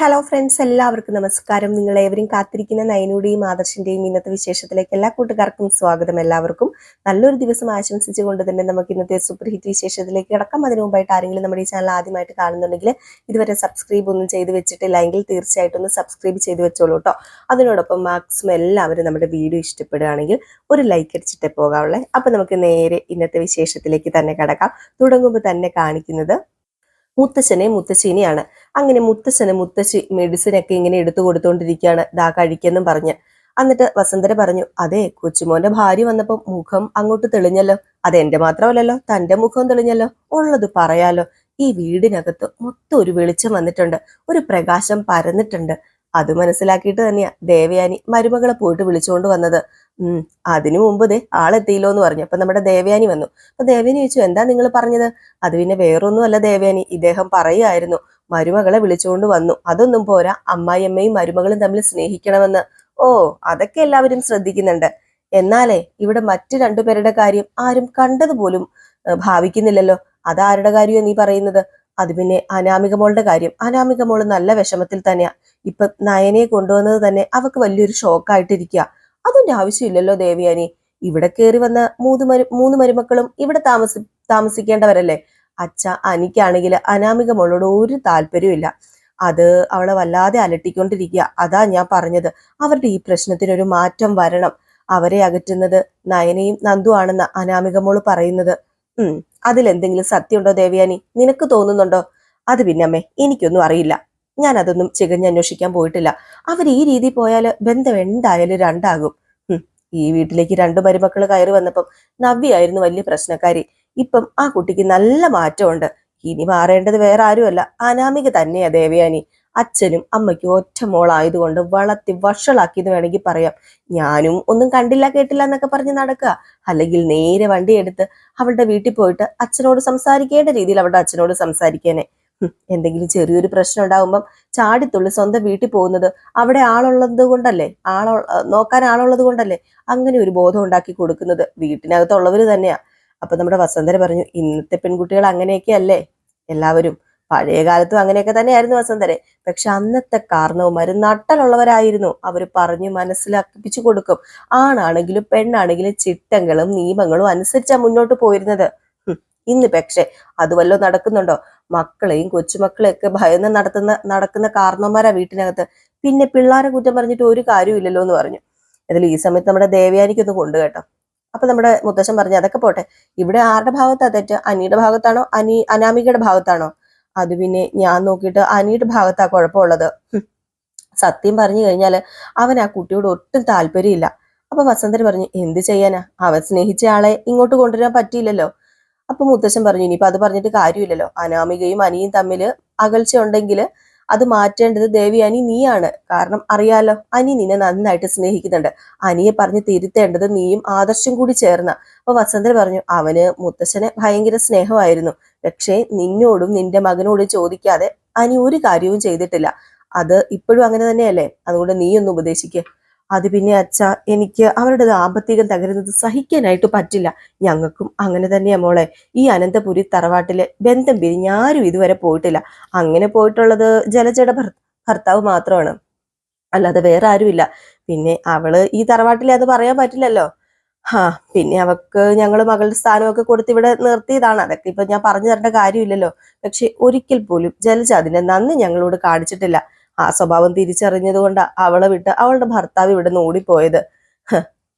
Hello friends എല്ലാവർക്കും നമസ്കാരം. നിങ്ങൾ ഏവരും കാത്തിരിക്കുന്ന നയനുടെയും ആദർശിന്റെയും ഇന്നത്തെ വിശേഷത്തിലേക്ക് എല്ലാ കൂട്ടുകാർക്കും സ്വാഗതം എല്ലാവർക്കും. നല്ലൊരു ദിവസം ആശംസിച്ചുകൊണ്ട് തന്നെ നമുക്ക് ഇന്നത്തെ സൂപ്പർ ഹിറ്റ് വിശേഷത്തിലേക്ക് കിടക്കാം. അതിനു മുമ്പായിട്ട് ആരെങ്കിലും നമ്മുടെ ഈ ചാനൽ ആദ്യമായിട്ട് കാണുന്നുണ്ടെങ്കിൽ ഇതുവരെ സബ്സ്ക്രൈബ് ഒന്നും ചെയ്ത് വെച്ചിട്ടില്ല എങ്കിൽ തീർച്ചയായിട്ടും ഒന്ന് സബ്സ്ക്രൈബ് ചെയ്ത് വെച്ചോളൂ കേട്ടോ അതിനോടൊപ്പം മാക്സിമം എല്ലാവരും നമ്മുടെ വീഡിയോ ഇഷ്ടപ്പെടുകയാണെങ്കിൽ ഒരു ലൈക്ക് അടിച്ചിട്ടേ പോകാവുള്ളേ. അപ്പൊ നമുക്ക് നേരെ ഇന്നത്തെ വിശേഷത്തിലേക്ക് തന്നെ കിടക്കാം. തുടങ്ങുമ്പോൾ തന്നെ കാണിക്കുന്നത് മുത്തച്ഛനെ മുത്തശ്ശിനെയാണ്. അങ്ങനെ മുത്തച്ഛന് മുത്തശ്ശി മെഡിസിൻ ഒക്കെ ഇങ്ങനെ എടുത്തു കൊടുത്തുകൊണ്ടിരിക്കുകയാണ് ദാ കഴിക്കെന്നും പറഞ്ഞ്. എന്നിട്ട് വസന്തര പറഞ്ഞു അതെ കൊച്ചുമോന്റെ ഭാര്യ വന്നപ്പോൾ മുഖം അങ്ങോട്ട് തെളിഞ്ഞല്ലോ. അത് എന്റെ മാത്രമല്ലല്ലോ തന്റെ മുഖം തെളിഞ്ഞല്ലോ. ഉള്ളത് പറയാലോ. ഈ വീടിനകത്ത് മൊത്തം ഒരു വെളിച്ചം വന്നിട്ടുണ്ട്. ഒരു പ്രകാശം പരന്നിട്ടുണ്ട്. അത് മനസ്സിലാക്കിയിട്ട് തന്നെയാ ദേവയാനി മരുമകളെ പോയിട്ട് വിളിച്ചുകൊണ്ട് വന്നത്. ഉം അതിനു മുമ്പ് ദേ ആളെത്തിയില്ലോ എന്ന് പറഞ്ഞു. അപ്പൊ നമ്മുടെ ദേവയാനി വന്നു. അപ്പൊ ദേവയാനി ചോദിച്ചു എന്താ നിങ്ങൾ പറഞ്ഞത്? അത് പിന്നെ വേറൊന്നും അല്ല ദേവയാനി. ഇദ്ദേഹം പറയുമായിരുന്നു മരുമകളെ വിളിച്ചുകൊണ്ട് വന്നു. അതൊന്നും പോരാ. അമ്മായിയമ്മയും മരുമകളും തമ്മിൽ സ്നേഹിക്കണമെന്ന്. ഓ അതൊക്കെ എല്ലാവരും ശ്രദ്ധിക്കുന്നുണ്ട്. എന്നാലേ ഇവിടെ മറ്റു രണ്ടുപേരുടെ കാര്യം ആരും കണ്ടതുപോലും ഭാവിക്കുന്നില്ലല്ലോ. അതാരുടെ കാര്യമാണ് നീ പറയുന്നത്? അത് പിന്നെ അനാമിക മോളുടെ കാര്യം. അനാമിക മോൾ നല്ല വിഷമത്തിൽ തന്നെയാ. ഇപ്പൊ നയനെ കൊണ്ടുവന്നത് തന്നെ അവക്ക് വലിയൊരു ഷോക്കായിട്ടിരിക്കുക അതിന്റെ ആവശ്യമില്ലല്ലോ ദേവിയാനി ഇവിടെ കയറി വന്ന മൂന്ന് മരു മൂന്ന് മരുമക്കളും ഇവിടെ താമസി താമസിക്കേണ്ടവരല്ലേ? അച്ഛ അനിക്കാണെങ്കിൽ അനാമിക മോളോട് ഒരു താല്പര്യമില്ല അത് അവളെ വല്ലാതെ അലട്ടിക്കൊണ്ടിരിക്കുക അതാ ഞാൻ പറഞ്ഞത്. അവരുടെ ഈ പ്രശ്നത്തിനൊരു മാറ്റം വരണം. അവരെ അകറ്റുന്നത് നയനയും നന്ദു ആണെന്ന അനാമിക മോൾ പറയുന്നത്. ഉം അതിലെന്തെങ്കിലും സത്യമുണ്ടോ ദേവിയാനി നിനക്ക് തോന്നുന്നുണ്ടോ? അത് പിന്നമ്മേ എനിക്കൊന്നും അറിയില്ല. ഞാൻ അതൊന്നും ചികഞ്ഞന്വേഷിക്കാൻ പോയിട്ടില്ല. അവർ ഈ രീതി പോയാൽ ബന്ധം എന്തായാലും രണ്ടാകും. ഈ വീട്ടിലേക്ക് രണ്ടു മരുമക്കൾ കയറി വന്നപ്പം നവ്യായിരുന്നു വലിയ പ്രശ്നക്കാരി. ഇപ്പം ആ കുട്ടിക്ക് നല്ല മാറ്റമുണ്ട്. ഇനി മാറേണ്ടത് വേറെ ആരുമല്ല. അനാമിക തന്നെയാ ദേവയാനി. അച്ഛനും അമ്മയ്ക്കും ഒറ്റ മോളായതുകൊണ്ട് വളർത്തി വഷളാക്കിയെന്ന് വേണമെങ്കിൽ പറയാം. ഞാനും ഒന്നും കണ്ടില്ല കേട്ടില്ല എന്നൊക്കെ പറഞ്ഞ് നടക്കുക. അല്ലെങ്കിൽ നേരെ വണ്ടി എടുത്ത് അവളുടെ വീട്ടിൽ പോയിട്ട് അച്ഛനോട് സംസാരിക്കേണ്ട രീതിയിൽ അവളുടെ അച്ഛനോട് സംസാരിക്കാനെ. എന്തെങ്കിലും ചെറിയൊരു പ്രശ്നം ഉണ്ടാകുമ്പം ചാടിത്തുള്ളി സ്വന്തം വീട്ടിൽ പോകുന്നത് അവിടെ ആളുള്ളത് കൊണ്ടല്ലേ? ആളോ നോക്കാൻ ആളുള്ളത് കൊണ്ടല്ലേ? അങ്ങനെ ഒരു ബോധം ഉണ്ടാക്കി കൊടുക്കുന്നത് വീട്ടിനകത്തുള്ളവർ തന്നെയാ. അപ്പൊ നമ്മുടെ വസന്തര പറഞ്ഞു ഇന്നത്തെ പെൺകുട്ടികൾ അങ്ങനെയൊക്കെ അല്ലേ? എല്ലാവരും പഴയ കാലത്തും അങ്ങനെയൊക്കെ തന്നെയായിരുന്നു വസന്തരെ. പക്ഷെ അന്നത്തെ കാരണവന്മാര് നട്ടലുള്ളവരായിരുന്നു അവർ പറഞ്ഞ് മനസ്സിലാക്കിപ്പിച്ചു കൊടുക്കും. ആണാണെങ്കിലും പെണ്ണാണെങ്കിലും ചിട്ടങ്ങളും നിയമങ്ങളും അനുസരിച്ചാ മുന്നോട്ട് പോയിരുന്നത്. ഇന്ന് പക്ഷെ അത് വല്ലതും നടക്കുന്നുണ്ടോ? മക്കളെയും കൊച്ചുമക്കളെയൊക്കെ ഭയന്ന് നടത്തുന്ന നടക്കുന്ന കാരണവന്മാരാ വീട്ടിനകത്ത്. പിന്നെ പിള്ളേരെ കുറ്റം പറഞ്ഞിട്ട് ഒരു കാര്യമില്ലല്ലോ എന്ന് പറഞ്ഞു. അതിൽ ഈ സമയത്ത് നമ്മുടെ ദേവയാനിക്കൊന്ന് കൊണ്ടു കേട്ടോ. അപ്പൊ നമ്മുടെ മുത്തശ്ശൻ പറഞ്ഞു അതൊക്കെ പോട്ടെ. ഇവിടെ ആരുടെ ഭാഗത്താ തെറ്റ്? അനിയുടെ ഭാഗത്താണോ? അനി അനാമികയുടെ ഭാഗത്താണോ? അത് പിന്നെ ഞാൻ നോക്കിയിട്ട് അനിയുടെ ഭാഗത്താ കുഴപ്പമുള്ളത്. സത്യം പറഞ്ഞു കഴിഞ്ഞാൽ അവൻ ആ കുട്ടിയോട് ഒട്ടും താല്പര്യമില്ല. അപ്പൊ വസന്തൻ പറഞ്ഞു എന്ത് ചെയ്യാനാ? അവൻ സ്നേഹിച്ച ആളെ ഇങ്ങോട്ട് കൊണ്ടുവരാൻ പറ്റിയില്ലല്ലോ. അപ്പൊ മുത്തശ്ശൻ പറഞ്ഞു ഇനിയിപ്പൊ അത് പറഞ്ഞിട്ട് കാര്യമില്ലല്ലോ. അനാമികയും അനിയും തമ്മിൽ അകൽച്ച ഉണ്ടെങ്കിൽ അത് മാറ്റേണ്ടത് ദേവി അനി നീയാണ്. കാരണം അറിയാലോ അനി നിന്നെ നന്നായിട്ട് സ്നേഹിക്കുന്നുണ്ട്. അനിയെ പറഞ്ഞ് തിരുത്തേണ്ടത് നീയും ആദർശം കൂടി ചേർന്ന. അപ്പൊ വസന്തൻ പറഞ്ഞു അവന് മുത്തശ്ശനെ ഭയങ്കര സ്നേഹമായിരുന്നു. പക്ഷേ നിന്നോടും നിന്റെ മകനോടും ചോദിക്കാതെ അനി ഒരു കാര്യവും ചെയ്തിട്ടില്ല. അത് ഇപ്പോഴും അങ്ങനെ തന്നെയല്ലേ? അതുകൊണ്ട് നീ ഒന്ന് ഉപദേശിക്ക്. അത് പിന്നെ അച്ഛ എനിക്ക് അവരുടെ ദാമ്പത്തികം തകരുന്നത് സഹിക്കാനായിട്ട് പറ്റില്ല. ഞങ്ങൾക്കും അങ്ങനെ തന്നെയാ മോളെ. ഈ അനന്തപുരി തറവാട്ടിലെ ബന്ധം പിരിഞ്ഞ് ആരും ഇതുവരെ പോയിട്ടില്ല. അങ്ങനെ പോയിട്ടുള്ളത് ജലജയുടെ ഭർത്താവ് മാത്രമാണ്. അല്ലാതെ വേറെ ആരുമില്ല. പിന്നെ അവൾ ഈ തറവാട്ടിലെ അത് പറയാൻ പറ്റില്ലല്ലോ. ഹാ പിന്നെ അവക്ക് ഞങ്ങൾ മകളുടെ സ്ഥാനമൊക്കെ കൊടുത്ത് ഇവിടെ നിർത്തിയതാണ്. അതൊക്കെ ഇപ്പൊ ഞാൻ പറഞ്ഞു തരേണ്ട കാര്യമില്ലല്ലോ. പക്ഷെ ഒരിക്കൽ പോലും ജലജ അതിന്റെ നന്ദി ഞങ്ങളോട് കാണിച്ചിട്ടില്ല. ആ സ്വഭാവം തിരിച്ചറിഞ്ഞത് കൊണ്ട് അവളെ വിട്ട് അവളുടെ ഭർത്താവ് ഇവിടെ നിന്ന് ഓടിപ്പോയത്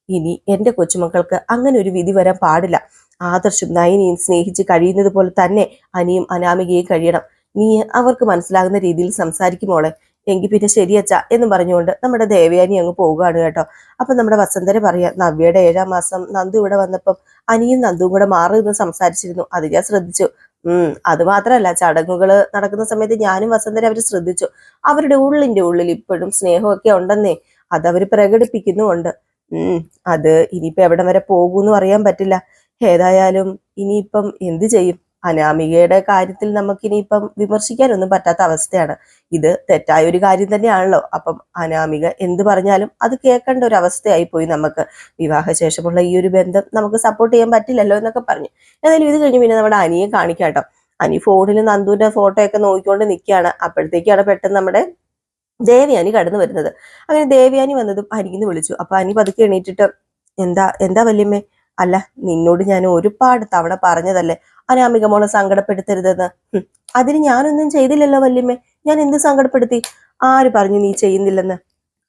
ഇനി എന്റെ കൊച്ചുമക്കൾക്ക് അങ്ങനെ ഒരു വിധി വരാൻ പാടില്ല. ആദർശും നയനിയും സ്നേഹിച്ച് കഴിയുന്നത് പോലെ തന്നെ അനിയും അനാമികയും കഴിയണം. നീ അവർക്ക് മനസ്സിലാകുന്ന രീതിയിൽ സംസാരിക്കുമോളെ എങ്കിൽ പിന്നെ ശരിയച്ച എന്ന് പറഞ്ഞുകൊണ്ട് നമ്മുടെ ദേവയാനി അങ്ങ് പോവുകയാണ് കേട്ടോ. അപ്പൊ നമ്മുടെ വസന്തരെ പറയാം നവ്യയുടെ ഏഴാം മാസം നന്ദു ഇവിടെ വന്നപ്പം അനിയും നന്ദുവും കൂടെ മാറി നിന്ന് സംസാരിച്ചിരുന്നു. അത് ഞാൻ ശ്രദ്ധിച്ചു. ഉം അത് മാത്രമല്ല ചടങ്ങുകൾ നടക്കുന്ന സമയത്ത് ഞാനും വസന്തരെ അവർ ശ്രദ്ധിച്ചു. അവരുടെ ഉള്ളിന്റെ ഉള്ളിൽ ഇപ്പോഴും സ്നേഹമൊക്കെ ഉണ്ടെന്നേ അത് അവർ പ്രകടിപ്പിക്കുന്നുമുണ്ട്. ഉം അത് ഇനിയിപ്പോ എവിടം വരെ പോകൂന്ന് അറിയാൻ പറ്റില്ല. ഏതായാലും ഇനിയിപ്പം എന്ത് ചെയ്യും? അനാമികയുടെ കാര്യത്തിൽ നമുക്ക് ഇനിയിപ്പം വിമർശിക്കാനൊന്നും പറ്റാത്ത അവസ്ഥയാണ്. ഇത് തെറ്റായ ഒരു കാര്യം തന്നെയാണല്ലോ. അപ്പം അനാമിക എന്ത് പറഞ്ഞാലും അത് കേൾക്കേണ്ട ഒരു അവസ്ഥയായി പോയി നമുക്ക്. വിവാഹശേഷമുള്ള ഈ ഒരു ബന്ധം നമുക്ക് സപ്പോർട്ട് ചെയ്യാൻ പറ്റില്ലല്ലോ എന്നൊക്കെ പറഞ്ഞു. ഏതായാലും ഇത് കഴിഞ്ഞ് പിന്നെ നമ്മുടെ അനിയെ കാണിക്കാം കേട്ടോ. അനി ഫോണിൽ നന്ദുവിന്റെ ഫോട്ടോ ഒക്കെ നോക്കിക്കൊണ്ട് നിൽക്കുകയാണ് അപ്പോഴത്തേക്കാണ് പെട്ടെന്ന് നമ്മുടെ ദേവയാനി കടന്നു വരുന്നത്. അങ്ങനെ ദേവയാനി വന്നതും അനിന്ന് വിളിച്ചു. അപ്പൊ അനി പതുക്കെ എണീറ്റിട്ട് എന്താ എന്താ വല്യമ്മേ? അല്ല നിന്നോട് ഞാൻ ഒരുപാട് തവണ പറഞ്ഞതല്ലേ? അനാമിക മോളെ സങ്കടപ്പെടുത്തരുതെന്ന്. അതിന് ഞാനൊന്നും ചെയ്തില്ലല്ലോ വല്യമ്മേ. ഞാൻ എന്ത് സങ്കടപ്പെടുത്തി? ആര് പറഞ്ഞു നീ ചെയ്യുന്നില്ലെന്ന്?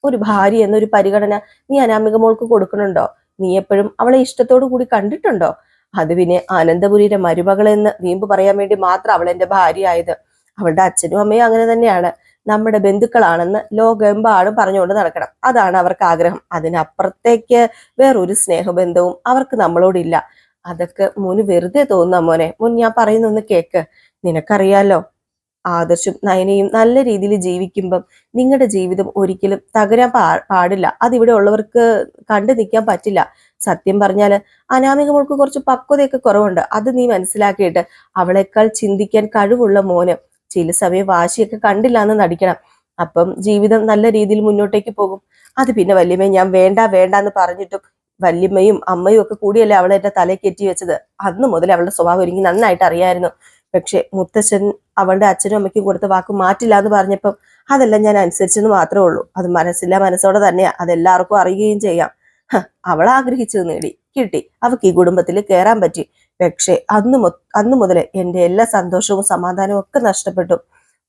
ഒരു ഭാര്യ എന്നൊരു പരിഗണന നീ അനാമിക മോൾക്ക് കൊടുക്കണുണ്ടോ? നീ എപ്പോഴും അവളെ ഇഷ്ടത്തോടു കൂടി കണ്ടിട്ടുണ്ടോ? അത് പിന്നെ അനന്തപുരിയുടെ മരുമകളെന്ന് വീമ്പ് പറയാൻ വേണ്ടി മാത്രം അവൾ ഭാര്യ ആയത്. അവളുടെ അച്ഛനും അമ്മയും അങ്ങനെ തന്നെയാണ്. നമ്മുടെ ബന്ധുക്കളാണെന്ന് ലോകമെമ്പാടും പറഞ്ഞുകൊണ്ട് നടക്കണം. അതാണ് അവർക്ക് ആഗ്രഹം അതിനപ്പുറത്തേക്ക് വേറൊരു സ്നേഹബന്ധവും അവർക്ക് നമ്മളോടില്ല. അതൊക്കെ മുന് വെറുതെ തോന്നുന്ന മോനെ. മോൻ ഞാൻ പറയുന്നൊന്ന് കേക്ക്. നിനക്കറിയാലോ? ആദർശും നയനയും നല്ല രീതിയിൽ ജീവിക്കുമ്പം നിങ്ങളുടെ ജീവിതം ഒരിക്കലും തകരാൻ പാടില്ല. അതിവിടെ ഉള്ളവർക്ക് കണ്ടു നിൽക്കാൻ പറ്റില്ല. സത്യം പറഞ്ഞാൽ അനാമിക മോൾക്ക് കുറച്ച് പക്വതയൊക്കെ കുറവുണ്ട്. അത് നീ മനസ്സിലാക്കിയിട്ട് അവളെക്കാൾ ചിന്തിക്കാൻ കഴിവുള്ള മോന് ചില സമയം വാശിയൊക്കെ കണ്ടില്ല എന്ന് നടിക്കണം. അപ്പം ജീവിതം നല്ല രീതിയിൽ മുന്നോട്ടേക്ക് പോകും. അത് പിന്നെ വല്യമ്മയും ഞാൻ വേണ്ട വേണ്ട എന്ന് പറഞ്ഞിട്ടും വല്യമ്മയും അമ്മയും ഒക്കെ കൂടിയല്ലേ അവളെ എന്റെ തലയിൽ കയറ്റി വെച്ചത്. അന്ന് മുതൽ അവളുടെ സ്വഭാവം എനിക്ക് നന്നായിട്ട് അറിയായിരുന്നു. പക്ഷെ മുത്തച്ഛൻ അവളുടെ അച്ഛനും അമ്മയ്ക്കും കൊടുത്ത വാക്ക് മാറ്റില്ല എന്ന് പറഞ്ഞപ്പം അതെല്ലാം ഞാൻ അനുസരിച്ചെന്ന് മാത്രമേ ഉള്ളൂ. അത് മനസ്സില്ല മനസ്സോടെ തന്നെയാ. അതെല്ലാവർക്കും അറിയുകയും ചെയ്യാം. അവൾ ആഗ്രഹിച്ചത് നേടി. കിട്ടി. അവൾക്ക് ഈ കുടുംബത്തിൽ കയറാൻ പറ്റി. പക്ഷേ അന്ന് അന്ന് മുതൽ എന്റെ എല്ലാ സന്തോഷവും സമാധാനവും ഒക്കെ നഷ്ടപ്പെട്ടു.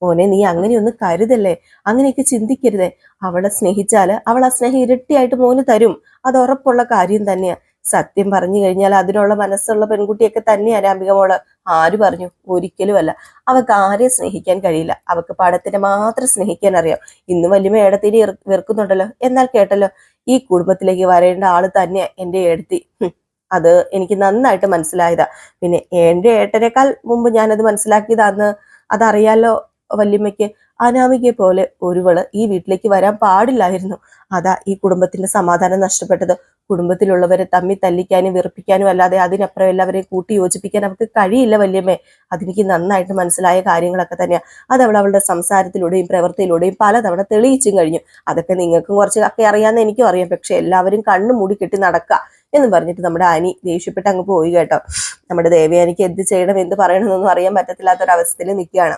മോനെ നീ അങ്ങനെയൊന്നും കരുതല്ലേ? അങ്ങനെയൊക്കെ ചിന്തിക്കരുതേ. അവളെ സ്നേഹിച്ചാൽ അവൾ ആ സ്നേഹം ഇരട്ടിയായിട്ട് മോന് തരും. അത് ഉറപ്പുള്ള കാര്യം തന്നെയാ. സത്യം പറഞ്ഞു കഴിഞ്ഞാൽ അതിനുള്ള മനസ്സുള്ള പെൺകുട്ടിയൊക്കെ തന്നെയാണ് രാംബിക മോൾ. ആര് പറഞ്ഞു? ഒരിക്കലും അല്ല അവൾക്ക് ആരെയും സ്നേഹിക്കാൻ കഴിയില്ല. അവൾക്ക് പാടത്തിനെ മാത്രം സ്നേഹിക്കാൻ അറിയാം. ഇന്ന് വലിയ ഏടത്തിനെ വെറുക്കുന്നുണ്ടല്ലോ. എന്നാൽ കേട്ടല്ലോ ഈ കുടുംബത്തിലേക്ക് വരേണ്ട ആൾ തന്നെയാ എന്റെ ഏടത്തി. അത് എനിക്ക് നന്നായിട്ട് മനസ്സിലായതാ. പിന്നെ എന്റെ ഏട്ടനേക്കാൾ മുമ്പ് ഞാനത് മനസ്സിലാക്കിയതാന്ന് അതറിയാലോ വല്യമ്മയ്ക്ക്. അനാമികയെ പോലെ ഒരുവൾ ഈ വീട്ടിലേക്ക് വരാൻ പാടില്ലായിരുന്നു. അതാ ഈ കുടുംബത്തിന്റെ സമാധാനം നഷ്ടപ്പെട്ടത്. കുടുംബത്തിലുള്ളവരെ തമ്മി തല്ലിക്കാനും വെറുപ്പിക്കാനും അല്ലാതെ അതിനപ്പുറം എല്ലാവരെയും കൂട്ടി യോജിപ്പിക്കാൻ അവർക്ക് കഴിയില്ല വല്യമ്മേ. അതെനിക്ക് നന്നായിട്ട് മനസ്സിലായ കാര്യങ്ങളൊക്കെ തന്നെയാണ് അത് അവൾ അവളുടെ സംസാരത്തിലൂടെയും പ്രവൃത്തിയിലൂടെയും പലതവണ തെളിയിച്ചും കഴിഞ്ഞു. അതൊക്കെ നിങ്ങൾക്കും കുറച്ചൊക്കെ അറിയാമെന്ന് എനിക്കും അറിയാം. പക്ഷെ എല്ലാവരും കണ്ണു മൂടി കെട്ടി നടക്കുക എന്ന് പറഞ്ഞിട്ട് നമ്മുടെ അനി ദേഷ്യപ്പെട്ട് അങ്ങ് പോയി കേട്ടോ. നമ്മുടെ ദേവയാനിക്ക് എന്ത് ചെയ്യണം എന്ത് പറയണമെന്നൊന്നും അറിയാൻ പറ്റത്തില്ലാത്തൊരവസ്ഥയിൽ നിൽക്കുകയാണ്.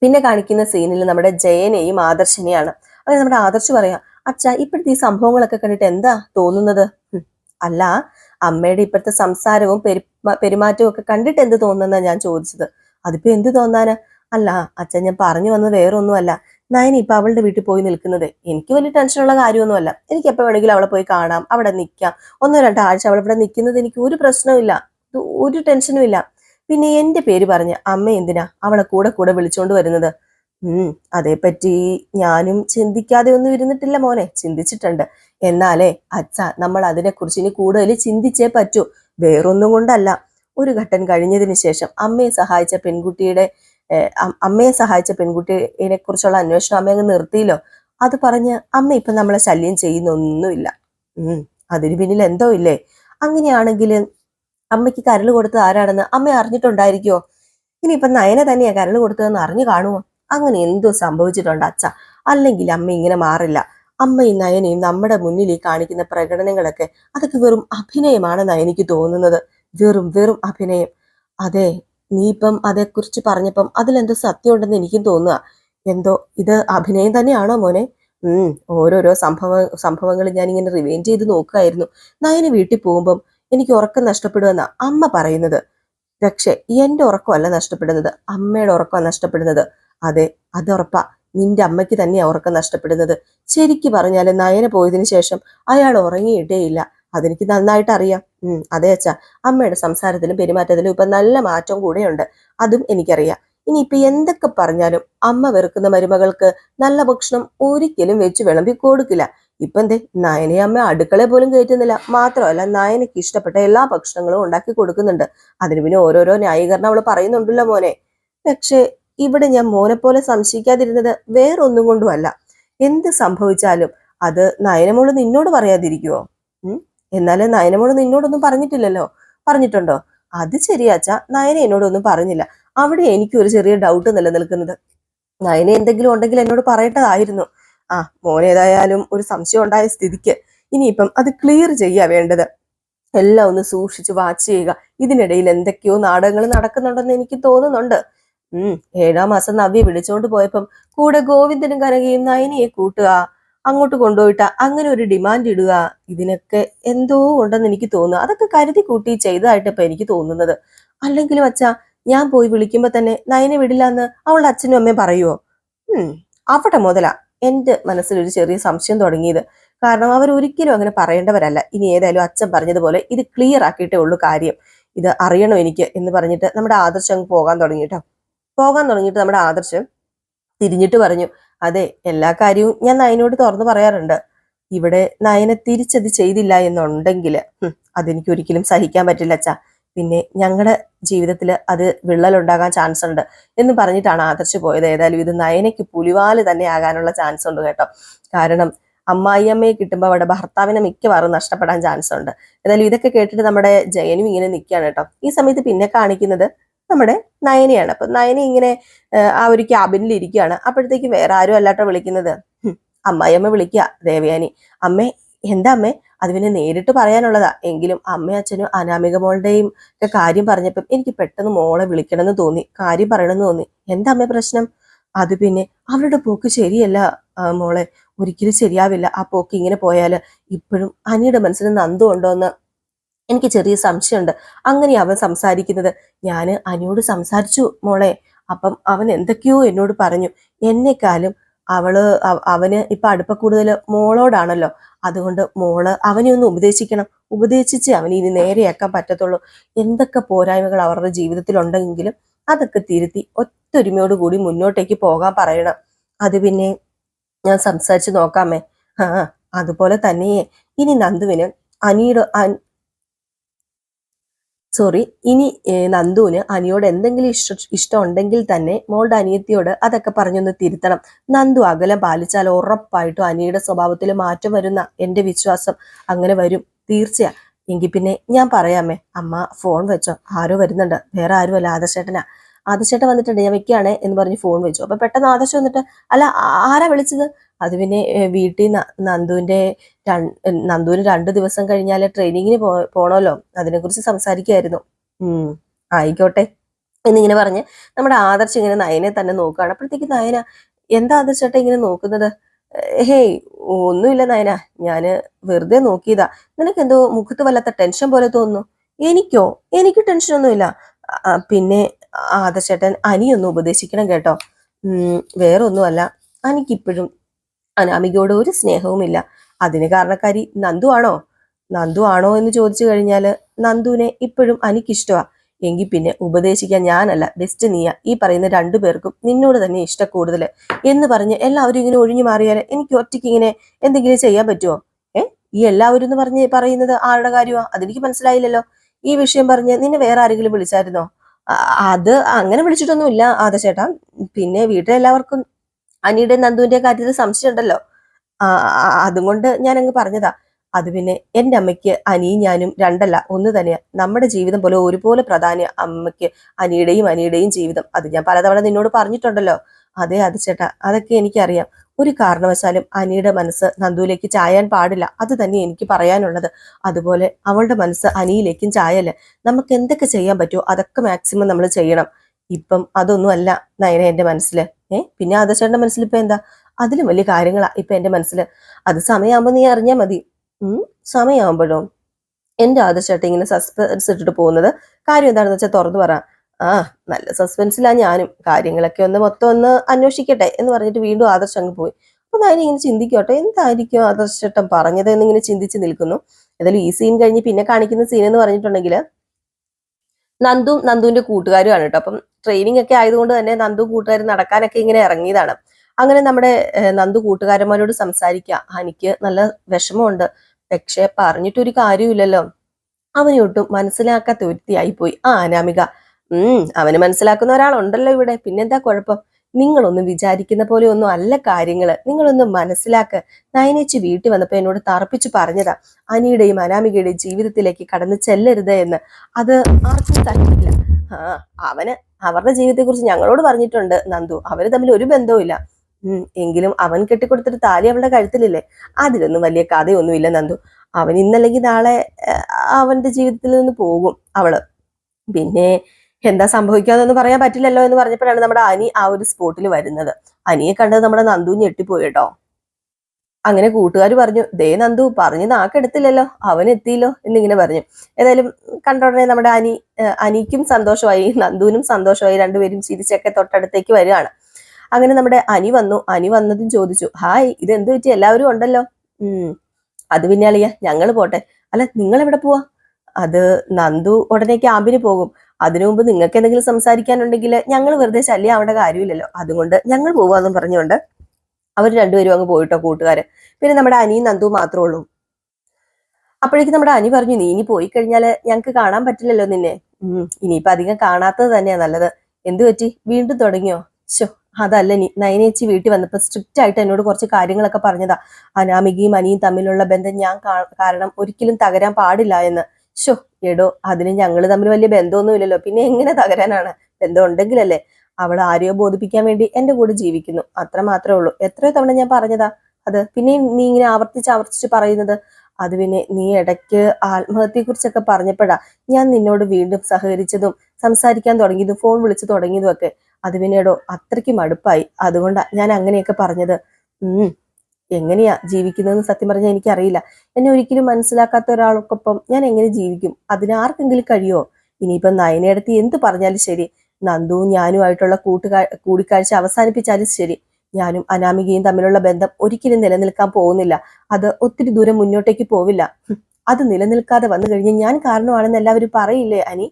പിന്നെ കാണിക്കുന്ന സീനിൽ നമ്മുടെ ജയനെയും ആദർശനെയാണ്. അതായത് നമ്മുടെ ആദർശ് പറയാം അച്ഛ ഇപ്പോഴത്തെ ഈ സംഭവങ്ങളൊക്കെ കണ്ടിട്ട് എന്താ തോന്നുന്നത്? അല്ല അമ്മയുടെ ഇപ്പോഴത്തെ സംസാരവും പെരുമാ- പെരുമാറ്റവും ഒക്കെ കണ്ടിട്ട് എന്ത് തോന്നുന്ന ഞാൻ ചോദിച്ചത്. അതിപ്പോ എന്ത് തോന്നാന്? അല്ല അച്ഛൻ ഞാൻ പറഞ്ഞു വന്നത് വേറൊന്നുമല്ല. നയന ഇപ്പൊ അവളുടെ വീട്ടിൽ പോയി നിൽക്കുന്നത്. എനിക്ക് വലിയ ടെൻഷനുള്ള കാര്യമൊന്നുമല്ല. എനിക്ക് എപ്പോ വേണമെങ്കിലും അവളെ പോയി കാണാം. അവിടെ നിൽക്കാം ഒന്നോ രണ്ടോ ആഴ്ച അവൾ ഇവിടെ നിൽക്കുന്നത് എനിക്ക് ഒരു പ്രശ്നവുമില്ല ഒരു ടെൻഷനും ഇല്ല. പിന്നെ എന്റെ പേര് പറഞ്ഞ് അമ്മ എന്തിനാ അവളെ കൂടെ കൂടെ വിളിച്ചോണ്ട് വരുന്നത്? ഉം അതേപ്പറ്റി ഞാനും ചിന്തിക്കാതെ ഒന്നും ഇരുന്നിട്ടില്ല മോനെ. ചിന്തിച്ചിട്ടുണ്ട്. എന്നാലേ അച്ഛ നമ്മൾ അതിനെക്കുറിച്ച് ഇനി കൂടുതൽ ചിന്തിച്ചേ പറ്റൂ. വേറൊന്നും കൊണ്ടല്ല. ഒരു ഘട്ടം കഴിഞ്ഞതിന് ശേഷം അമ്മയെ സഹായിച്ച പെൺകുട്ടിയുടെ അമ്മയെ സഹായിച്ച പെൺകുട്ടിയെ കുറിച്ചുള്ള അന്വേഷണം അമ്മ നിർത്തിയില്ലോ? അത് പറഞ്ഞ് അമ്മ ഇപ്പൊ നമ്മളെ ശല്യം ചെയ്യുന്നൊന്നുമില്ല. ഉം അതിന് പിന്നിൽ എന്തോ ഇല്ലേ? അങ്ങനെയാണെങ്കിൽ അമ്മയ്ക്ക് കരൾ കൊടുത്തത് ആരാണെന്ന് അമ്മ അറിഞ്ഞിട്ടുണ്ടായിരിക്കുമോ ഇനിയിപ്പൊ നയന തന്നെയാ കരൾ കൊടുത്തതെന്ന് അറിഞ്ഞു കാണുമോ അങ്ങനെ എന്തോ സംഭവിച്ചിട്ടുണ്ട് അച്ഛ. അല്ലെങ്കിൽ അമ്മ ഇങ്ങനെ മാറില്ല. അമ്മയും നയനയും നമ്മുടെ മുന്നിൽ ഈ കാണിക്കുന്ന പ്രകടനങ്ങളൊക്കെ അതൊക്കെ വെറും അഭിനയമാണെന്നാണ് എനിക്ക് തോന്നുന്നത്. വെറും വെറും അഭിനയം. അതെ നീ ഇപ്പം അതേക്കുറിച്ച് പറഞ്ഞപ്പം അതിലെന്തോ സത്യമുണ്ടെന്ന് എനിക്കും തോന്നുക. എന്തോ ഇത് അഭിനയം തന്നെയാണോ മോനെ? ഉം ഓരോരോ സംഭവ സംഭവങ്ങൾ ഞാൻ ഇങ്ങനെ റിവൈൻഡ് ചെയ്ത് നോക്കുകയായിരുന്നു നയന് വീട്ടിൽ പോകുമ്പം എനിക്ക് ഉറക്കം നഷ്ടപ്പെടുമെന്ന അമ്മ പറയുന്നത്. പക്ഷെ എന്റെ ഉറക്കമല്ല നഷ്ടപ്പെടുന്നത്. അമ്മയുടെ ഉറക്കമാണ് നഷ്ടപ്പെടുന്നത്. അതെ അത് ഉറപ്പാ. നിന്റെ അമ്മയ്ക്ക് തന്നെയാണ് ഉറക്കം നഷ്ടപ്പെടുന്നത്. ശരിക്ക് പറഞ്ഞാൽ നയന പോയതിനു ശേഷം അയാൾ ഉറങ്ങിയിട്ടേയില്ല. അതെനിക്ക് നന്നായിട്ട് അറിയാം. ഉം അതെ അച്ഛാ. അമ്മയുടെ സംസാരത്തിലും പെരുമാറ്റത്തിലും ഇപ്പൊ നല്ല മാറ്റം കൂടെയുണ്ട്. അതും എനിക്കറിയാം. ഇനി ഇപ്പൊ എന്തൊക്കെ പറഞ്ഞാലും അമ്മ വെറുക്കുന്ന മരുമകൾക്ക് നല്ല ഭക്ഷണം ഒരിക്കലും വെച്ച് വിളമ്പി കൊടുക്കില്ല. ഇപ്പൊ എന്തേ നയനെ അമ്മ അടുക്കളയെ പോലും കയറ്റുന്നില്ല. മാത്രമല്ല നയനയ്ക്ക് ഇഷ്ടപ്പെട്ട എല്ലാ ഭക്ഷണങ്ങളും ഉണ്ടാക്കി കൊടുക്കുന്നുണ്ട്. അതിന് പിന്നെ ഓരോരോ ന്യായീകരണം അവൾ പറയുന്നുണ്ടല്ലോ മോനെ. പക്ഷെ ഇവിടെ ഞാൻ മോനെ പോലെ സംശയിക്കാതിരുന്നത് വേറൊന്നും കൊണ്ടുമല്ല. എന്ത് സംഭവിച്ചാലും അത് നയനമോൾ നിന്നോട് പറയാതിരിക്കുവോ? എന്നാലും നയനമോട് നിന്നോടൊന്നും പറഞ്ഞിട്ടില്ലല്ലോ. പറഞ്ഞിട്ടുണ്ടോ? അത് ശരിയാച്ച നയന എന്നോടൊന്നും പറഞ്ഞില്ല. അവിടെ എനിക്ക് ഒരു ചെറിയ ഡൗട്ട് നിലനിൽക്കുന്നത്. നയന എന്തെങ്കിലും ഉണ്ടെങ്കിൽ എന്നോട് പറയേണ്ടതായിരുന്നു. ആ മോനേതായാലും ഒരു സംശയം ഉണ്ടായ സ്ഥിതിക്ക് ഇനിയിപ്പം അത് ക്ലിയർ ചെയ്യാ വേണ്ടത്. എല്ലാം ഒന്ന് സൂക്ഷിച്ച് വാച്ച് ചെയ്യുക. ഇതിനിടയിൽ എന്തൊക്കെയോ നാടകങ്ങൾ നടക്കുന്നുണ്ടെന്ന് എനിക്ക് തോന്നുന്നുണ്ട്. ഉം ഏഴാം മാസം നവ്യ വിളിച്ചോണ്ട് പോയപ്പം കൂടെ ഗോവിന്ദനും കനകയും നയനിയെ കൂട്ടുക. അങ്ങോട്ട് കൊണ്ടുപോയിട്ട് അങ്ങനെ ഒരു ഡിമാൻഡ് ഇടുക ഇതിനൊക്കെ എന്തോ ഉണ്ടെന്ന് എനിക്ക് തോന്നുന്നു. അതൊക്കെ കരുതി കൂട്ടി ചെയ്തതായിട്ട് എനിക്ക് തോന്നുന്നത്. അല്ലെങ്കിലും അച്ഛാ ഞാൻ പോയി വിളിക്കുമ്പോൾ തന്നെ നയനെ വിടില്ല എന്ന് അവളുടെ അച്ഛനും അമ്മയും പറയുവോ? ഉം അവിടെ മുതലാ മനസ്സിൽ മനസ്സിലൊരു ചെറിയ സംശയം തുടങ്ങിയത്. കാരണം അവർ ഒരിക്കലും അങ്ങനെ പറയേണ്ടവരല്ല. ഇനി ഏതായാലും അച്ഛൻ പറഞ്ഞതുപോലെ ഇത് ക്ലിയർ ആക്കിയിട്ടേ ഉള്ളൂ കാര്യം. ഇത് അറിയണോ എനിക്ക് എന്ന് പറഞ്ഞിട്ട് നമ്മുടെ ആദർശം പോകാൻ തുടങ്ങിയിട്ടോ പോകാൻ തുടങ്ങിയിട്ട് നമ്മുടെ ആദർശം തിരിഞ്ഞിട്ട് പറഞ്ഞു അതെ എല്ലാ കാര്യവും ഞാൻ നയനോട് തുറന്നു പറയാറുണ്ട്. ഇവിടെ നയനെ തിരിച്ചത് ചെയ്തില്ല എന്നുണ്ടെങ്കിൽ അതെനിക്ക് ഒരിക്കലും സഹിക്കാൻ പറ്റില്ല അച്ഛാ. പിന്നെ ഞങ്ങളുടെ ജീവിതത്തിൽ അത് വിള്ളലുണ്ടാകാൻ ചാൻസ് ഉണ്ട് എന്ന് പറഞ്ഞിട്ടാണ് ആദർശ് പോയത്. ഏതായാലും ഇത് നയനയ്ക്ക് പുലിവാൽ തന്നെ ആകാനുള്ള ചാൻസ് ഉണ്ട് കേട്ടോ. കാരണം അമ്മായിയമ്മയെ കിട്ടുമ്പോൾ അവിടെ ഭർത്താവിനെ മിക്കവാറും നഷ്ടപ്പെടാൻ ചാൻസ് ഉണ്ട് ഏതായാലും ഇതൊക്കെ കേട്ടിട്ട് നമ്മുടെ ജയനും ഇങ്ങനെ നിൽക്കുകയാണ് കേട്ടോ. ഈ സമയത്ത് പിന്നെ കാണിക്കുന്നത് നമ്മുടെ നയനയാണ്. അപ്പൊ നയന ഇങ്ങനെ ആ, ഒരു ക്യാബിനിൽ ഇരിക്കുകയാണ്. അപ്പോഴത്തേക്ക് വേറെ ആരും അല്ലാട്ടോ വിളിക്കുന്നത്. അമ്മായിയമ്മ വിളിക്കുക ദേവയാനി. അമ്മേ എന്താ അമ്മേ? അത് പിന്നെ നേരിട്ട് പറയാനുള്ളതാ. എങ്കിലും അമ്മയും അച്ഛനും അനാമിക മോളുടെയും ഒക്കെ കാര്യം പറഞ്ഞപ്പം എനിക്ക് പെട്ടെന്ന് മോളെ വിളിക്കണമെന്ന് തോന്നി. കാര്യം പറയണമെന്ന് തോന്നി. എന്താ അമ്മേ പ്രശ്നം? അത് പിന്നെ അവരുടെ പോക്ക് ശരിയല്ല മോളെ. ഒരിക്കലും ശരിയാവില്ല. ആ പോക്ക് ഇങ്ങനെ പോയാൽ ഇപ്പോഴും അനിയുടെ മനസ്സിൽ നന്ദുണ്ടോ എന്ന് എനിക്ക് ചെറിയ സംശയമുണ്ട്. അങ്ങനെ അവൻ സംസാരിക്കുന്നത്. ഞാൻ അനിയോട് സംസാരിച്ചു മോളെ. അപ്പം അവൻ എന്തൊക്കെയോ എന്നോട് പറഞ്ഞു. എന്നെക്കാളും അവൾ അവ- അവന് ഇപ്പൊ അടുപ്പ കൂടുതൽ മോളോടാണല്ലോ. അതുകൊണ്ട് മോൾ അവനെ ഒന്ന് ഉപദേശിക്കണം. ഉപദേശിച്ച് അവന് ഇനി നേരെയാക്കാൻ പറ്റത്തുള്ളൂ. എന്തൊക്കെ പോരായ്മകൾ അവരുടെ ജീവിതത്തിൽ ഉണ്ടെങ്കിലും അതൊക്കെ തിരുത്തി ഒത്തൊരുമയോട് കൂടി മുന്നോട്ടേക്ക് പോകാൻ പറയണം. അത് പിന്നെ ഞാൻ സംസാരിച്ച് നോക്കാമേ. ആ അതുപോലെ തന്നെ ഇനി നന്ദുവിന് അനിയുടെ സോറി ഇനി നന്ദുവിന് അനിയോട് എന്തെങ്കിലും ഇഷ്ട ഇഷ്ടം ഉണ്ടെങ്കിൽ തന്നെ മോളുടെ അനിയത്തിയോട് അതൊക്കെ പറഞ്ഞൊന്ന് തിരുത്തണം. നന്ദു അകലം പാലിച്ചാൽ ഉറപ്പായിട്ടും അനിയുടെ സ്വഭാവത്തിൽ മാറ്റം വരുന്ന എന്റെ വിശ്വാസം അങ്ങനെ വരും. തീർച്ചയാ. എങ്കിൽ പിന്നെ ഞാൻ പറയാമേ അമ്മ. ഫോൺ വെച്ചോ. ആരോ വരുന്നുണ്ട്. വേറെ ആരുമല്ല. ആദർശേട്ടനാ ആദർശേട്ടൻ വന്നിട്ടുണ്ട്. ഞാൻ വെക്കുകയാണേ എന്ന് പറഞ്ഞ് ഫോൺ വെച്ചു. അപ്പൊ പെട്ടെന്ന് ആദർശം വന്നിട്ട് അല്ല ആരാ വിളിച്ചത്? അത് പിന്നെ വീട്ടിൽ നന്ദുവിന്റെ നന്ദുവിന് രണ്ടു ദിവസം കഴിഞ്ഞാൽ ട്രെയിനിങ്ങിന് പോ അതിനെ അതിനെക്കുറിച്ച് സംസാരിക്കുമായിരുന്നു ആയിക്കോട്ടെ. എന്നിങ്ങനെ പറഞ്ഞ് നമ്മുടെ ആദർശ് ഇങ്ങനെ നയനെ തന്നെ നോക്കുകയാണ്. അപ്പോഴത്തേക്ക് നയന എന്താ ആദർശേട്ട ഇങ്ങനെ നോക്കുന്നത്? "ഏ, ഹേയ് ഒന്നുമില്ല നയന. ഞാൻ വെറുതെ നോക്കിയതാ. നിനക്ക് എന്തോ മുഖത്ത് വല്ലാത്ത ടെൻഷൻ പോലെ തോന്നുന്നു. എനിക്കോ? എനിക്ക് ടെൻഷൻ ഒന്നുമില്ല പിന്നെ ആദർശേട്ടൻ അനിയൊന്ന് ഉപദേശിക്കണം കേട്ടോ. ഉം വേറെ ഒന്നുമല്ല എനിക്കിപ്പോഴും അനാമികയോട് ഒരു സ്നേഹവുമില്ല. അതിന് കാരണക്കാരി നന്ദു ആണോ? നന്ദു ആണോ എന്ന് ചോദിച്ചു കഴിഞ്ഞാൽ നന്ദുവിനെ ഇപ്പോഴും എനിക്കിഷ്ടമാ എങ്കിൽ പിന്നെ ഉപദേശിക്കാൻ ഞാനല്ല ബെസ്റ്റ് നീയ. ഈ പറയുന്ന രണ്ടു പേർക്കും നിന്നോട് തന്നെ ഇഷ്ട കൂടുതൽ എന്ന് പറഞ്ഞ് എല്ലാവരും ഇങ്ങനെ ഒഴിഞ്ഞു മാറിയാൽ എനിക്ക് ഒറ്റയ്ക്ക് ഇങ്ങനെ എന്തെങ്കിലും ചെയ്യാൻ പറ്റുമോ ഏ? ഈ എല്ലാവരും എന്ന് പറഞ്ഞ് പറയുന്നത് ആരുടെ കാര്യമാണ് അതെനിക്ക് മനസ്സിലായില്ലല്ലോ. ഈ വിഷയം പറഞ്ഞ് നിന്നെ വേറെ ആരെങ്കിലും വിളിച്ചായിരുന്നോ? അത് അങ്ങനെ വിളിച്ചിട്ടൊന്നുമില്ല ആദശേട്ടാ. പിന്നെ വീട്ടിലെല്ലാവർക്കും അനിയുടെ നന്ദുവിന്റെ കാര്യത്തിൽ സംശയം ഉണ്ടല്ലോ ആ, അതുകൊണ്ട് ഞാൻ അങ്ങ് പറഞ്ഞതാ. അത് പിന്നെ എന്റെ അമ്മയ്ക്ക് അനിയും ഞാനും രണ്ടല്ല ഒന്ന് തന്നെയാ. നമ്മുടെ ജീവിതം പോലെ ഒരുപോലെ പ്രധാന അമ്മയ്ക്ക് അനിയുടെയും അനിയുടെയും ജീവിതം. അത് ഞാൻ പലതവണ നിന്നോട് പറഞ്ഞിട്ടുണ്ടല്ലോ. അതെ അത് ചേട്ടാ അതൊക്കെ എനിക്കറിയാം. ഒരു കാരണവശാലും അനിയുടെ മനസ്സ് നന്ദുവിലേക്ക് ചായാൻ പാടില്ല. അത് തന്നെ എനിക്ക് പറയാനുള്ളത്. അതുപോലെ അവളുടെ മനസ്സ് അനിയിലേക്കും ചായല്ലേ. നമുക്ക് എന്തൊക്കെ ചെയ്യാൻ പറ്റുമോ അതൊക്കെ മാക്സിമം നമ്മൾ ചെയ്യണം. ഇപ്പം അതൊന്നും അല്ല നയന എന്റെ മനസ്സിൽ ഏ? പിന്നെ ആദർശന്റെ മനസ്സിൽ ഇപ്പൊ എന്താ? അതിലും വലിയ കാര്യങ്ങളാ ഇപ്പൊ എന്റെ മനസ്സിൽ അത് സമയമാകുമ്പോ നീ അറിഞ്ഞാ മതി. സമയമാകുമ്പോഴോ എന്റെ ആദർശമായിട്ട് ഇങ്ങനെ സസ്പെൻസ് ഇട്ടിട്ട് പോകുന്നത് കാര്യം എന്താണെന്ന് വെച്ചാൽ തുറന്നു പറ. ആ നല്ല സസ്പെൻസിലാ ഞാനും. കാര്യങ്ങളൊക്കെ ഒന്ന് മൊത്തം ഒന്ന് അന്വേഷിക്കട്ടെ എന്ന് പറഞ്ഞിട്ട് വീണ്ടും ആദർശം അങ്ങ് പോയി. അപ്പൊ ഞാൻ ഇങ്ങനെ ചിന്തിക്കോട്ടെ എന്തായിരിക്കും ആദർശേട്ടൻ പറഞ്ഞത് എന്നിങ്ങനെ ചിന്തിച്ച് നിൽക്കുന്നു. ഏതായാലും ഈ സീൻ കഴിഞ്ഞ് പിന്നെ കാണിക്കുന്ന സീൻ എന്ന് പറഞ്ഞിട്ടുണ്ടെങ്കിൽ നന്ദു നന്ദുവിന്റെ കൂട്ടുകാരുമാണ് കേട്ടോ. അപ്പം ട്രെയിനിങ് ഒക്കെ ആയതുകൊണ്ട് തന്നെ നന്ദു കൂട്ടുകാർ നടക്കാനൊക്കെ ഇങ്ങനെ ഇറങ്ങിയതാണ്. അങ്ങനെ നമ്മുടെ നന്ദു കൂട്ടുകാരന്മാരോട് സംസാരിക്കുക. ഹനിക്ക് നല്ല വിഷമമുണ്ട്. പക്ഷെ പറഞ്ഞിട്ടൊരു കാര്യമില്ലല്ലോ. അവനെ ഒട്ടും മനസ്സിലാക്കാത്ത ഒരുത്തിയായി പോയി ആ അനാമിക. ഉം അവന് മനസ്സിലാക്കുന്ന ഒരാളുണ്ടല്ലോ ഇവിടെ. പിന്നെന്താ കുഴപ്പം? നിങ്ങളൊന്നും വിചാരിക്കുന്ന പോലെ ഒന്നും അല്ല കാര്യങ്ങൾ. നിങ്ങളൊന്നും മനസ്സിലാക്ക്. നയനേച്ചി വീട്ടിൽ വന്നപ്പോൾ എന്നോട് തറപ്പിച്ചു പറഞ്ഞതാ. അനിയുടെയും അനാമികയുടെയും ജീവിതത്തിലേക്ക് കടന്നു ചെല്ലരുത് എന്ന്. അത് ആർക്കും തരത്തില്ല അവന് അവരുടെ ജീവിതത്തെക്കുറിച്ച് ഞങ്ങളോട് പറഞ്ഞിട്ടുണ്ട് നന്ദു. അവർ തമ്മിൽ ഒരു ബന്ധവുമില്ല. എങ്കിലും അവൻ കെട്ടിക്കൊടുത്തൊരു താലി അവളുടെ കഴുത്തിലില്ലേ? അതിലൊന്നും വലിയ കഥയൊന്നുമില്ല നന്ദു. അവൻ ഇന്നല്ലെങ്കിൽ നാളെ അവന്റെ ജീവിതത്തിൽ നിന്ന് പോകും അവൾ. പിന്നെ എന്താ സംഭവിക്കാന്നൊന്നും പറയാൻ പറ്റില്ലല്ലോ എന്ന് പറഞ്ഞപ്പോഴാണ് നമ്മുടെ അനി ആ ഒരു സ്പോട്ടിൽ വരുന്നത്. അനിയെ കണ്ടത് നമ്മുടെ നന്ദു ഞെട്ടിപ്പോയി കേട്ടോ. അങ്ങനെ കൂട്ടുകാർ പറഞ്ഞു ദേ നന്ദു പറഞ്ഞു നാക്കെടുത്തില്ലല്ലോ അവൻ എത്തിയില്ലോ എന്നിങ്ങനെ പറഞ്ഞു. ഏതായാലും കണ്ട ഉടനെ നമ്മുടെ അനി അനിക്കും സന്തോഷമായി നന്ദുവിനും സന്തോഷമായി രണ്ടുപേരും ചിരിച്ചൊക്കെ തൊട്ടടുത്തേക്ക് വരികയാണ്. അങ്ങനെ നമ്മുടെ അനി വന്നു. അനി വന്നതും ചോദിച്ചു ഹായ് ഇത് എന്ത് പറ്റി? എല്ലാവരും ഉണ്ടല്ലോ? ഉം അത് പിന്നെ അളിയ ഞങ്ങൾ പോട്ടെ. അല്ല നിങ്ങൾ എവിടെ പോവാ? അത് നന്ദു ഉടനെ ക്യാമ്പിന് പോകും. അതിനു മുമ്പ് നിങ്ങൾക്ക് എന്തെങ്കിലും സംസാരിക്കാനുണ്ടെങ്കിൽ ഞങ്ങൾ വെറുതെ ശല്യം കാര്യമില്ലല്ലോ. അതുകൊണ്ട് ഞങ്ങൾ പോവാന്നും പറഞ്ഞുകൊണ്ട് അവർ രണ്ടുപേരും അങ്ങ് പോയിട്ടോ കൂട്ടുകാര്. പിന്നെ നമ്മുടെ അനിയും നന്ദു മാത്രമേ ഉള്ളൂ. അപ്പോഴേക്കും നമ്മുടെ അനി പറഞ്ഞു നീ ഇനി പോയി കഴിഞ്ഞാൽ ഞങ്ങൾക്ക് കാണാൻ പറ്റില്ലല്ലോ നിന്നെ. ഉം ഇനിയിപ്പൊ അധികം കാണാത്തത് തന്നെയാ നല്ലത്. എന്തു പറ്റി? വീണ്ടും തുടങ്ങിയോ? ശോ അതല്ല നീ നയനേച്ചി വീട്ടിൽ വന്നപ്പോ സ്ട്രിക്റ്റ് ആയിട്ട് എന്നോട് കുറച്ച് കാര്യങ്ങളൊക്കെ പറഞ്ഞതാ. അനാമികയും അനിയും തമ്മിലുള്ള ബന്ധം ഞാൻ കാരണം ഒരിക്കലും തകരാൻ പാടില്ല എന്ന്. ശോ എടോ അതിന് ഞങ്ങൾ തമ്മിൽ വലിയ ബന്ധമൊന്നുമില്ലല്ലോ. പിന്നെ എങ്ങനെ തകരാനാണ്? ബന്ധം ഉണ്ടെങ്കിലല്ലേ? അവൾ ആരെയോ ബോധിപ്പിക്കാൻ വേണ്ടി എന്റെ കൂടെ ജീവിക്കുന്നു. അത്ര മാത്രമേ ഉള്ളൂ. എത്രയോ തവണ ഞാൻ പറഞ്ഞതാ. അത് പിന്നെ നീ ഇങ്ങനെ ആവർത്തിച്ച് ആവർത്തിച്ച് പറയുന്നത് അത് പിന്നെ നീ ഇടയ്ക്ക് ആത്മഹത്യയെ കുറിച്ചൊക്കെ പറഞ്ഞപ്പോഴാ ഞാൻ നിന്നോട് വീണ്ടും സഹകരിച്ചതും സംസാരിക്കാൻ തുടങ്ങിയതും ഫോൺ വിളിച്ചു തുടങ്ങിയതും ഒക്കെ. അത് പിന്നീടോ അത്രയ്ക്ക് മടുപ്പായി. അതുകൊണ്ടാ ഞാൻ അങ്ങനെയൊക്കെ പറഞ്ഞത്. ഉം. എങ്ങനെയാ ജീവിക്കുന്നതെന്ന് സത്യം പറഞ്ഞാൽ എനിക്കറിയില്ല. എന്നെ ഒരിക്കലും മനസ്സിലാക്കാത്ത ഒരാൾക്കൊപ്പം ഞാൻ എങ്ങനെ ജീവിക്കും? അതിനാർക്കെങ്കിലും കഴിയോ? ഇനിയിപ്പം നയനയടുത്ത് എന്ത് പറഞ്ഞാലും ശരി. നന്ദുവും ഞാനുമായിട്ടുള്ള കൂട്ടുകാ കൂടിക്കാഴ്ച അവസാനിപ്പിച്ചാലും ശരി. ഞാനും അനാമികയും തമ്മിലുള്ള ബന്ധം ഒരിക്കലും നിലനിൽക്കാൻ പോകുന്നില്ല. അത് ഒത്തിരി ദൂരം മുന്നോട്ടേക്ക് പോവില്ല. അത് നിലനിൽക്കാതെ വന്നു കഴിഞ്ഞ് ഞാൻ കാരണമാണെന്ന് എല്ലാവരും പറയില്ലേ അനി?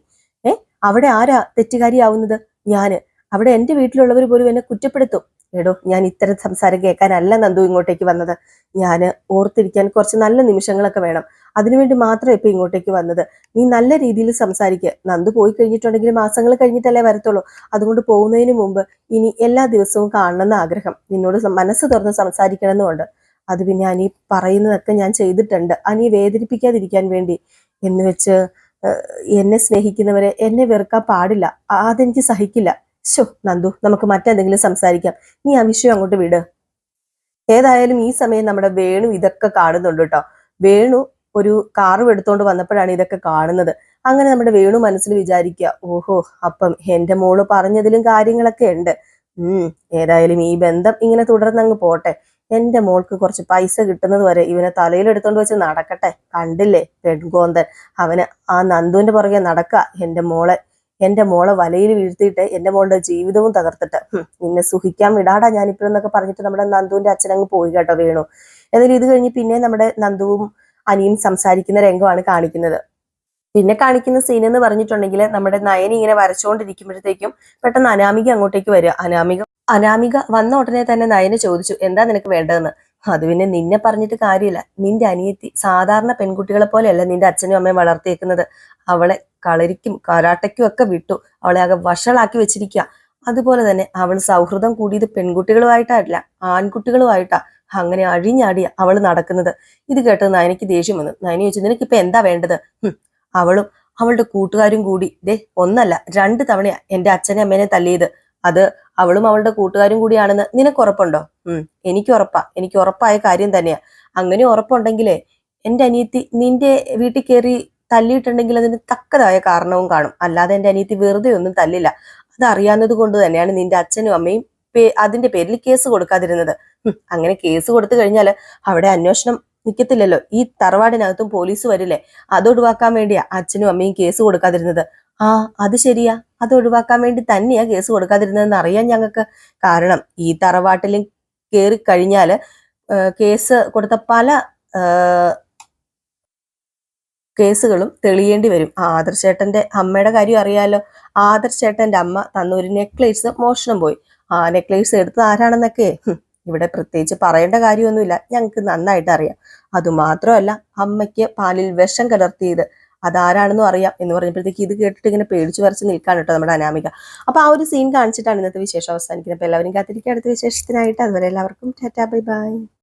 ഏ അവിടെ ആരാ തെറ്റുകാരിയാവുന്നത്? ഞാൻ. അവിടെ എന്റെ വീട്ടിലുള്ളവർ പോലും എന്നെ കുറ്റപ്പെടുത്തും. എടോ ഞാൻ ഇത്തരം സംസാരം കേൾക്കാനല്ല നന്ദു ഇങ്ങോട്ടേക്ക് വന്നത്. ഞാൻ ഓർത്തിരിക്കാൻ കുറച്ച് നല്ല നിമിഷങ്ങളൊക്കെ വേണം. അതിനുവേണ്ടി മാത്രം ഇപ്പൊ ഇങ്ങോട്ടേക്ക് വന്നത്. നീ നല്ല രീതിയിൽ സംസാരിക്കുക നന്ദു പോയി കഴിഞ്ഞിട്ടുണ്ടെങ്കിൽ മാസങ്ങൾ കഴിഞ്ഞിട്ടല്ലേ വരത്തുള്ളൂ. അതുകൊണ്ട് പോകുന്നതിന് മുമ്പ് ഇനി എല്ലാ ദിവസവും കാണണമെന്ന് ആഗ്രഹം. നിന്നോട് മനസ്സ് തുറന്ന് സംസാരിക്കണമെന്നുണ്ട് അത് പിന്നെ അനി പറയുന്നതൊക്കെ ഞാൻ ചെയ്തിട്ടുണ്ട്. അനി വേദനിപ്പിക്കാതിരിക്കാൻ വേണ്ടി എന്ന് വെച്ച് എന്നെ സ്നേഹിക്കുന്നവരെ എന്നെ വെറുക്കാൻ പാടില്ല. അതെനിക്ക് സഹിക്കില്ല. ശോ നന്ദു നമുക്ക് മറ്റെന്തെങ്കിലും സംസാരിക്കാം. നീ ആ വിഷയം അങ്ങോട്ട് വിട്. ഏതായാലും ഈ സമയം നമ്മുടെ വേണു ഇതൊക്കെ കാണുന്നുണ്ട് കേട്ടോ. വേണു ഒരു കാറും എടുത്തോണ്ട് വന്നപ്പോഴാണ് ഇതൊക്കെ കാണുന്നത്. അങ്ങനെ നമ്മുടെ വേണു മനസ്സിൽ വിചാരിക്കുക ഓഹോ അപ്പം എന്റെ മോൾ പറഞ്ഞതിലും കാര്യങ്ങളൊക്കെ ഉണ്ട്. ഉം ഏതായാലും ഈ ബന്ധം ഇങ്ങനെ തുടർന്നങ്ങ് പോട്ടെ. എന്റെ മോൾക്ക് കുറച്ച് പൈസ കിട്ടുന്നത് വരെ ഇവനെ തലയിലെടുത്തോണ്ട് വെച്ച് നടക്കട്ടെ. കണ്ടില്ലേ പെൺകോന്തൻ. അവന് ആ നന്ദുവിന്റെ പുറകെ നടക്ക. എന്റെ മോളെ എന്റെ മോളെ വലയിൽ വീഴ്ത്തിയിട്ട് എന്റെ മോളുടെ ജീവിതവും തകർത്തിട്ട്. നിന്നെ സുഖിക്കാൻ വിടാടാ ഞാനിപ്പോഴെന്നൊക്കെ പറഞ്ഞിട്ട് നമ്മുടെ നന്ദുവിന്റെ അച്ഛനങ്ങ് പോയി കേട്ടോ വീണു. എന്നാലും ഇത് കഴിഞ്ഞ് പിന്നെ നമ്മുടെ നന്ദുവും അനിയും സംസാരിക്കുന്ന രംഗമാണ് കാണിക്കുന്നത്. പിന്നെ കാണിക്കുന്ന സീൻ എന്ന് പറഞ്ഞിട്ടുണ്ടെങ്കിൽ നമ്മുടെ നയനി ഇങ്ങനെ വരച്ചുകൊണ്ടിരിക്കുമ്പോഴത്തേക്കും പെട്ടെന്ന് അനാമിക അങ്ങോട്ടേക്ക് വരിക. അനാമിക അനാമിക വന്ന ഉടനെ തന്നെ നയനെ ചോദിച്ചു എന്താ നിനക്ക് വേണ്ടതെന്ന്? അത് പിന്നെ നിന്നെ പറഞ്ഞിട്ട് കാര്യമില്ല. നിന്റെ അനിയത്തി സാധാരണ പെൺകുട്ടികളെ പോലെയല്ല നിന്റെ അച്ഛനും അമ്മയും വളർത്തിയേക്കുന്നത്. അവളെ കളരിക്കും കരാട്ടയ്ക്കും ഒക്കെ വിട്ടു. അവളെ ആകെ വഷളാക്കി വെച്ചിരിക്കുക അതുപോലെ തന്നെ അവൾ സൗഹൃദം കൂടിയത് പെൺകുട്ടികളുമായിട്ടല്ല ആൺകുട്ടികളുമായിട്ടാ. അങ്ങനെ അഴിഞ്ഞാടി അവൾ നടക്കുന്നത്. ഇത് കേട്ടത് നയനയ്ക്ക് ദേഷ്യം വന്നു. നയനി ചോദിച്ചു നിനക്കിപ്പോ എന്താ വേണ്ടത്? അവളും അവളുടെ കൂട്ടുകാരും കൂടി ദേ ഒന്നല്ല രണ്ട് തവണയാ എന്റെ അച്ഛനെ അമ്മേനെ തല്ലിയത്. അത് അവളും അവളുടെ കൂട്ടുകാരും കൂടിയാണെന്ന് നിനക്ക് ഉറപ്പുണ്ടോ? ഉം. എനിക്ക് ഉറപ്പാ. എനിക്ക് ഉറപ്പായ കാര്യം തന്നെയാ. അങ്ങനെ ഉറപ്പുണ്ടെങ്കിലേ എന്റെ അനിയത്തി നിന്റെ വീട്ടിൽ കയറി തല്ലിയിട്ടുണ്ടെങ്കിൽ അതിന് തക്കതായ കാരണവും കാണും. അല്ലാതെ എന്റെ അനിയത്തി വെറുതെ ഒന്നും തല്ലില്ല. അത് അറിയാവുന്നത് കൊണ്ട് തന്നെയാണ് നിന്റെ അച്ഛനും അമ്മയും അതിന്റെ പേരിൽ കേസ് കൊടുക്കാതിരുന്നത്. അങ്ങനെ കേസ് കൊടുത്തു കഴിഞ്ഞാൽ അവിടെ അന്വേഷണം നിൽക്കത്തില്ലല്ലോ ഈ തറവാടിനകത്തും പോലീസ് വരില്ലേ? അത് ഒഴിവാക്കാൻ വേണ്ടിയാ അച്ഛനും അമ്മയും കേസ് കൊടുക്കാതിരുന്നത്. ആ അത് ശരിയാ. അത് ഒഴിവാക്കാൻ വേണ്ടി തന്നെയാ കേസ് കൊടുക്കാതിരുന്നതെന്ന് അറിയാം ഞങ്ങൾക്ക് കാരണം. ഈ തറവാട്ടിലും കയറി കഴിഞ്ഞാൽ കേസ് കൊടുത്ത പല കേസുകളും തെളിയേണ്ടി വരും. ആദർശേട്ടന്റെ അമ്മയുടെ കാര്യം അറിയാലോ. ആദർശേട്ടന്റെ അമ്മ തന്ന ഒരു നെക്ലേസ് മോഷണം പോയി. ആ നെക്ലേസ് എടുത്തത് ആരാണെന്നൊക്കെ? ഇവിടെ പ്രത്യേകിച്ച് പറയേണ്ട കാര്യമൊന്നുമില്ല. ഞങ്ങൾക്ക് നന്നായിട്ട് അറിയാം. അതുമാത്രമല്ല അമ്മയ്ക്ക് പാലിൽ വിഷം കലർത്തിയത് അതാരാണെന്നും അറിയാം എന്ന് പറഞ്ഞപ്പോഴത്തേക്ക് ഇത് കേട്ടിട്ട് ഇങ്ങനെ പേടിച്ചു വരച്ച് നിൽക്കാൻ കേട്ടോ നമ്മുടെ അനാമിക. അപ്പൊ ആ ഒരു സീൻ കാണിച്ചിട്ടാണ് ഇന്നത്തെ വിശേഷം അവസാനിക്കുന്നത്. അപ്പൊ എല്ലാവരും കാത്തിരിക്കുക അടുത്ത വിശേഷത്തിനായിട്ട് അതുവരെ എല്ലാവർക്കും ടാറ്റാ ബൈ ബൈ.